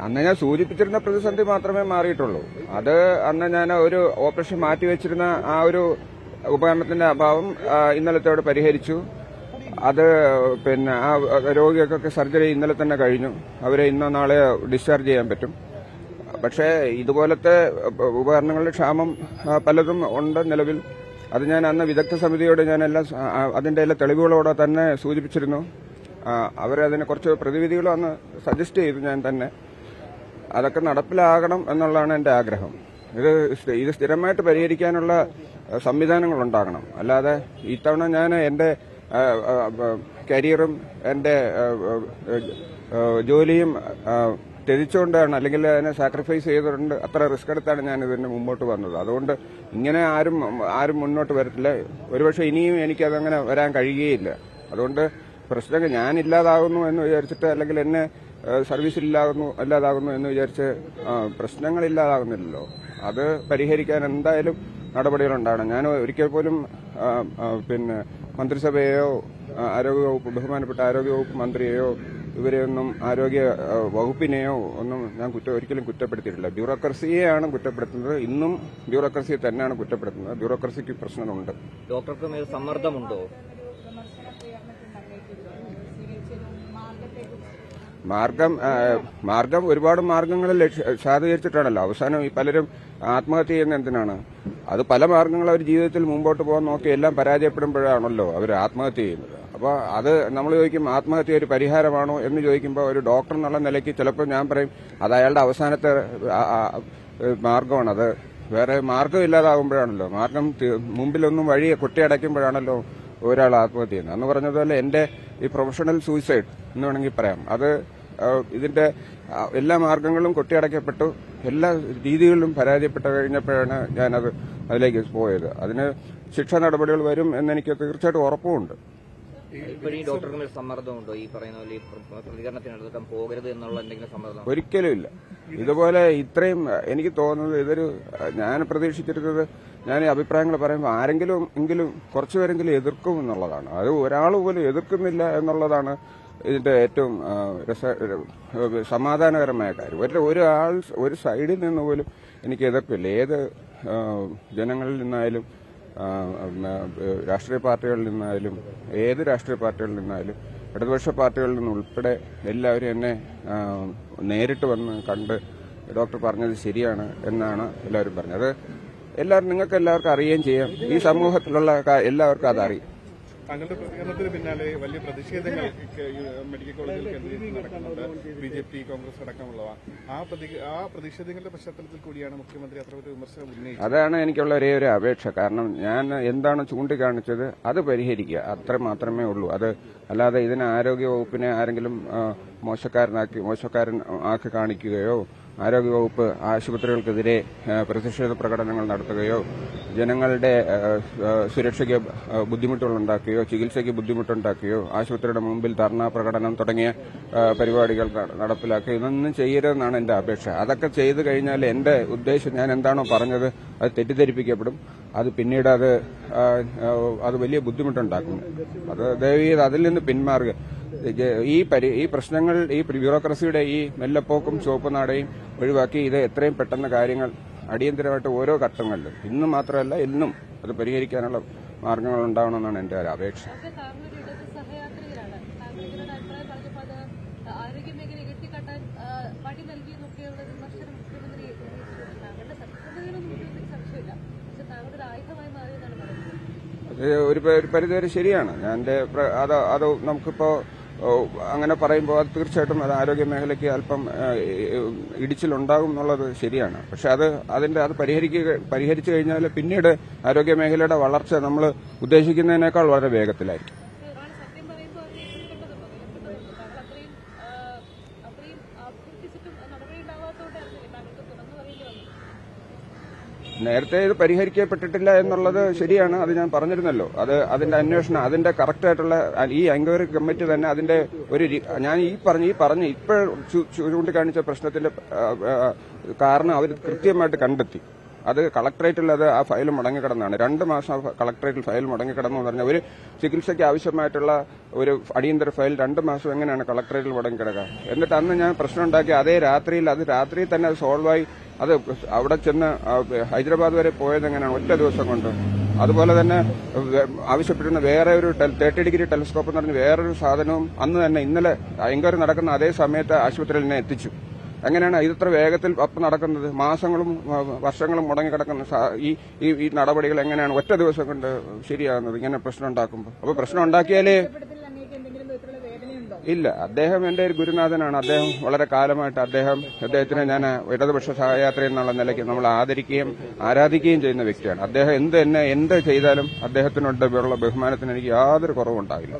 അന്ന് ഞാൻ സൂചിപ്പിച്ചിരുന്ന പ്രതിസന്ധി മാത്രമേ മാറിയിട്ടുള്ളൂ. അത് അന്ന് ഞാൻ ഒരു ഓപ്പറേഷൻ മാറ്റിവെച്ചിരുന്ന ആ ഒരു ഉപകരണത്തിന്റെ അഭാവം ഇന്നലത്തോട് പരിഹരിച്ചു. അത് പിന്നെ ആ രോഗികൾക്കൊക്കെ സർജറി ഇന്നലെ തന്നെ കഴിഞ്ഞു. അവരെ ഇന്നോ നാളെ ഡിസ്ചാർജ് ചെയ്യാൻ പറ്റും. പക്ഷേ ഇതുപോലത്തെ ഉപകരണങ്ങളുടെ ക്ഷാമം പലതും ഉണ്ട് നിലവിൽ. അത് ഞാൻ അന്ന് വിദഗ്ധ സമിതിയോട് ഞാൻ എല്ലാം അതിന്റെ എല്ലാ തെളിവുകളോടെ തന്നെ സൂചിപ്പിച്ചിരുന്നു. ആ, അവരതിനെ കുറച്ച് പ്രതിവിധികളും അന്ന് സജസ്റ്റ് ചെയ്തു ഞാൻ തന്നെ. അതൊക്കെ നടപ്പിലാകണം എന്നുള്ളതാണ് എന്റെ ആഗ്രഹം. ഇത് ഇത് സ്ഥിരമായിട്ട് പരിഹരിക്കാനുള്ള സംവിധാനങ്ങൾ ഉണ്ടാകണം. അല്ലാതെ ഇത്തവണ ഞാൻ എന്റെ കരിയറും എന്റെ ജോലിയും തിരിച്ചുകൊണ്ടാണ് അല്ലെങ്കിൽ അതിനെ സാക്രിഫൈസ് ചെയ്തുകൊണ്ട് അത്ര റിസ്ക് എടുത്താണ് ഞാൻ ഇതിന് മുമ്പോട്ട് വന്നത്. അതുകൊണ്ട് ഇങ്ങനെ ആരും ആരും മുന്നോട്ട് വരത്തില്ല. ഒരുപക്ഷെ ഇനിയും എനിക്കതങ്ങനെ വരാൻ കഴിയുകയില്ല. അതുകൊണ്ട് പ്രശ്നങ്ങൾ ഞാൻ ഇല്ലാതാകുന്നു എന്ന് വിചാരിച്ചിട്ട് അല്ലെങ്കിൽ എന്നെ ഏഹ്, സർവീസ് ഇല്ലാകുന്നു അല്ലാതാകുന്നു എന്ന് വിചാരിച്ച് ഇല്ലാതാകുന്നില്ലല്ലോ അത് പരിഹരിക്കാൻ എന്തായാലും നടപടികളുണ്ടാകണം. ഞാൻ ഒരിക്കൽ പോലും പിന്നെ മന്ത്രിസഭയെയോ ആരോഗ്യവകുപ്പ് ബഹുമാനപ്പെട്ട ആരോഗ്യവകുപ്പ് മന്ത്രിയെയോ ഇവരെയൊന്നും ആരോഗ്യ വകുപ്പിനെയോ ഒന്നും ഞാൻ കുറ്റ ഒരിക്കലും കുറ്റപ്പെടുത്തിയിട്ടില്ല. ബ്യൂറോക്രസിയെയാണ് കുറ്റപ്പെടുത്തുന്നത്. ഇന്നും ബ്യൂറോക്രസിയെ തന്നെയാണ് കുറ്റപ്പെടുത്തുന്നത്. ബ്യൂറോക്രസിക്ക് പ്രശ്നമുണ്ട്. ഡോക്ടർക്ക് സമ്മർദ്ദമുണ്ടോ? മാർഗം മാർഗം ഒരുപാട് മാർഗങ്ങളിൽ സാധീകരിച്ചിട്ടാണല്ലോ അവസാനം ഈ പലരും ആത്മഹത്യ ചെയ്യുന്ന എന്തിനാണ്? അത് പല മാർഗങ്ങൾ അവർ ജീവിതത്തിൽ മുമ്പോട്ട് പോകാൻ നോക്കി എല്ലാം പരാജയപ്പെടുമ്പോഴാണല്ലോ അവർ ആത്മഹത്യ ചെയ്യുന്നത്. അപ്പോൾ അത് നമ്മൾ ചോദിക്കും ആത്മഹത്യ ഒരു പരിഹാരമാണോ? എന്ന് ചോദിക്കുമ്പോൾ ഒരു ഡോക്ടർ എന്നുള്ള നിലയ്ക്ക് ചിലപ്പോൾ ഞാൻ പറയും അത് അയാളുടെ അവസാനത്തെ ആ, ആ, മാർഗമാണ്. അത് വേറെ മാർഗം ഇല്ലാതാകുമ്പോഴാണല്ലോ മാർഗം മുമ്പിലൊന്നും വഴി കൊട്ടിയടയ്ക്കുമ്പോഴാണല്ലോ ഒരാൾ ആത്മഹത്യ ചെയ്യുന്നത്. എന്ന് പറഞ്ഞതുപോലെ എന്റെ ഈ പ്രൊഫഷണൽ സൂയിസൈഡ് എന്ന് വേണമെങ്കിൽ പറയാം. അത് ഇതിന്റെ എല്ലാ മാർഗങ്ങളും കൊട്ടിയടക്കപ്പെട്ടു എല്ലാ രീതികളിലും പരാജയപ്പെട്ട് കഴിഞ്ഞപ്പോഴാണ് ഞാനത് അതിലേക്ക് പോയത്. അതിന് ശിക്ഷ നടപടികൾ വരും എന്നെനിക്ക് തീർച്ചയായിട്ടും ഉറപ്പുമുണ്ട്. ഒരിക്കലും ഇല്ല. ഇതുപോലെ ഇത്രയും എനിക്ക് തോന്നുന്നത് ഇതൊരു ഞാൻ പ്രതീക്ഷിച്ചിരുന്നത് ഞാൻ ഈ അഭിപ്രായങ്ങൾ പറയുമ്പോൾ ആരെങ്കിലും എങ്കിലും കുറച്ചുപേരെങ്കിലും എതിർക്കും എന്നുള്ളതാണ്. അത് ഒരാൾ പോലും എതിർക്കുന്നില്ല എന്നുള്ളതാണ് ഇതിന്റെ ഏറ്റവും സമാധാനകരമായ കാര്യം. ഒരു ഒരാൾ ഒരു സൈഡിൽ നിന്ന് പോലും എനിക്ക് എതിർപ്പില്ല. ഏത് ജനങ്ങളിൽ നിന്നായാലും രാഷ്ട്രീയ പാർട്ടികളിൽ നിന്നായാലും ഏത് രാഷ്ട്രീയ പാർട്ടികളിൽ നിന്നായാലും ഇടതുപക്ഷ പാർട്ടികളിൽ നിന്ന് ഉൾപ്പെടെ എല്ലാവരും എന്നെ നേരിട്ട് വന്ന് കണ്ട് ഡോക്ടർ പറഞ്ഞത് ശരിയാണ് എന്നാണ് എല്ലാവരും പറഞ്ഞത്. എല്ലാവരും നിങ്ങൾക്ക് എല്ലാവർക്കും അറിയുകയും ചെയ്യാം. ഈ സമൂഹത്തിലുള്ള എല്ലാവർക്കും അതറിയും. താങ്കളുടെ പ്രതികരണത്തിന് പിന്നാലെ വലിയ പ്രതിഷേധങ്ങൾ മെഡിക്കൽ കോളേജിൽ കേന്ദ്രീകരിച്ച് നടക്കുന്നുണ്ട്. ബി ജെ പി കോൺഗ്രസ് അടക്കമുള്ളവ. ആ ആ പ്രതിഷേധങ്ങളുടെ പശ്ചാത്തലത്തിൽ കൂടിയാണ് മുഖ്യമന്ത്രി അത്ര ഒരു വിമർശനം ഉന്നയിച്ചത്. അതാണ് എനിക്കുള്ള ഒരേ ഒരു അപേക്ഷ. കാരണം ഞാൻ എന്താണ് ചൂണ്ടിക്കാണിച്ചത് അത് പരിഹരിക്കുക. അത്ര മാത്രമേ ഉള്ളൂ. അത് അല്ലാതെ ഇതിന് ആരോഗ്യ വകുപ്പിനെ ആരെങ്കിലും മോശക്കാരനാക്കി മോശക്കാരൻ ആക്കി കാണിക്കുകയോ ആരോഗ്യവകുപ്പ് ആശുപത്രികൾക്കെതിരെ പ്രതിഷേധ പ്രകടനങ്ങൾ നടത്തുകയോ ജനങ്ങളുടെ സുരക്ഷയ്ക്ക് ബുദ്ധിമുട്ടുകളുണ്ടാക്കുകയോ ചികിത്സയ്ക്ക് ബുദ്ധിമുട്ടുണ്ടാക്കുകയോ ആശുപത്രിയുടെ മുമ്പിൽ ധർണാ പ്രകടനം തുടങ്ങിയ പരിപാടികൾ നടപ്പിലാക്കുക ഇതൊന്നും ചെയ്യരുതെന്നാണ് എന്റെ അപേക്ഷ. അതൊക്കെ ചെയ്തു കഴിഞ്ഞാൽ എന്റെ ഉദ്ദേശം ഞാൻ എന്താണോ പറഞ്ഞത് അത് തെറ്റിദ്ധരിപ്പിക്കപ്പെടും. അത് പിന്നീട് അത് അത് വലിയ ബുദ്ധിമുട്ടുണ്ടാക്കും. അത് ദയവീത് അതിൽ നിന്ന് പിന്മാറുക. ഈ പരി ഈ പ്രശ്നങ്ങൾ ഈ ബ്യൂറോക്രസിയുടെ ഈ മെല്ലപ്പോക്കും ചുവപ്പ് നാടയും ഒഴിവാക്കി ഇത് എത്രയും പെട്ടെന്ന് കാര്യങ്ങൾ അടിയന്തരമായിട്ട് ഓരോ ഘട്ടങ്ങളിലും. ഇന്നും മാത്രമല്ല ഇന്നും അത് പരിഹരിക്കാനുള്ള മാർഗങ്ങൾ ഉണ്ടാവണമെന്നാണ് എന്റെ ഒരു അപേക്ഷ. ഒരു പരിധിവരെ ശരിയാണ്. ഞാൻ അത് അത് നമുക്കിപ്പോ അങ്ങനെ പറയുമ്പോൾ അത് തീർച്ചയായിട്ടും അത് ആരോഗ്യ മേഖലയ്ക്ക് അല്പം ഇടിച്ചിലുണ്ടാകും എന്നുള്ളത് ശരിയാണ്. പക്ഷെ അത് അതിന്റെ അത് പരിഹരിക്കുക പരിഹരിച്ചു കഴിഞ്ഞാൽ പിന്നീട് ആരോഗ്യ മേഖലയുടെ വളർച്ച നമ്മൾ ഉദ്ദേശിക്കുന്നതിനേക്കാൾ വളരെ വേഗത്തിലായിരിക്കും. നേരത്തെ ഇത് പരിഹരിക്കപ്പെട്ടിട്ടില്ല എന്നുള്ളത് ശരിയാണ് അത് ഞാൻ പറഞ്ഞിരുന്നല്ലോ. അത് അതിന്റെ അന്വേഷണം അതിന്റെ കറക്റ്റ് ആയിട്ടുള്ള ഈ എൻക്വയറി കമ്മിറ്റി തന്നെ അതിന്റെ ഒരു ഞാൻ ഈ പറഞ്ഞ ഈ പറഞ്ഞ ഇപ്പോൾ ചൂണ്ടിക്കാണിച്ച പ്രശ്നത്തിന്റെ കാരണം അവർ കൃത്യമായിട്ട് കണ്ടെത്തി. അത് കളക്ടറേറ്റിൽ അത് ആ ഫയൽ മുടങ്ങിക്കിടന്നാണ്. രണ്ട് മാസം കളക്ടറേറ്റിൽ ഫയൽ മുടങ്ങിക്കിടന്നു എന്ന് പറഞ്ഞാൽ ഒരു ചികിത്സയ്ക്ക് ആവശ്യമായിട്ടുള്ള ഒരു അടിയന്തര ഫയൽ രണ്ട് മാസം എങ്ങനെയാണ് കളക്ടറേറ്റിൽ മുടങ്ങിക്കിടക്കുക? എന്നിട്ട് അന്ന് ഞാൻ പ്രശ്നം ഉണ്ടാക്കി അതേ രാത്രിയിൽ അത് രാത്രി തന്നെ അത് സോൾവായി അത് അവിടെ ചെന്ന് ഹൈദരാബാദ് വരെ പോയത് എങ്ങനെയാണ്? ഒറ്റ ദിവസം കൊണ്ട്. അതുപോലെ തന്നെ ആവശ്യപ്പെട്ടിരുന്ന വേറെ ഒരു തേർട്ടി ഡിഗ്രി ടെലിസ്കോപ്പ് എന്ന് പറഞ്ഞ വേറൊരു സാധനവും അന്ന് തന്നെ ഇന്നലെ എൻക്വയറി നടക്കുന്ന അതേ സമയത്ത് ആശുപത്രിയിൽ തന്നെ എത്തിച്ചു. എങ്ങനെയാണ് ഇത്ര വേഗത്തിൽ അപ്പം നടക്കുന്നത്? മാസങ്ങളും വർഷങ്ങളും മുടങ്ങിക്കിടക്കുന്ന ഈ ഈ നടപടികൾ എങ്ങനെയാണ് ഒറ്റ ദിവസം കൊണ്ട് ശരിയാകുന്നത്? ഇങ്ങനെ പ്രശ്നം ഉണ്ടാക്കുമ്പോൾ അപ്പോൾ പ്രശ്നം ഉണ്ടാക്കിയാലേ ഇല്ല. അദ്ദേഹം എന്റെ ഒരു ഗുരുനാഥനാണ്. അദ്ദേഹം വളരെ കാലമായിട്ട് അദ്ദേഹം അദ്ദേഹത്തിനെ ഞാൻ ഇടതുപക്ഷ സഹയാത്ര എന്നുള്ള നിലയ്ക്ക് നമ്മൾ ആദരിക്കുകയും ആരാധിക്കുകയും ചെയ്യുന്ന വ്യക്തിയാണ്. അദ്ദേഹം എന്ത് എന്നെ എന്ത് ചെയ്താലും അദ്ദേഹത്തിനോട് ഉള്ള ബഹുമാനത്തിന് എനിക്ക് യാതൊരു കുറവുണ്ടാവില്ല.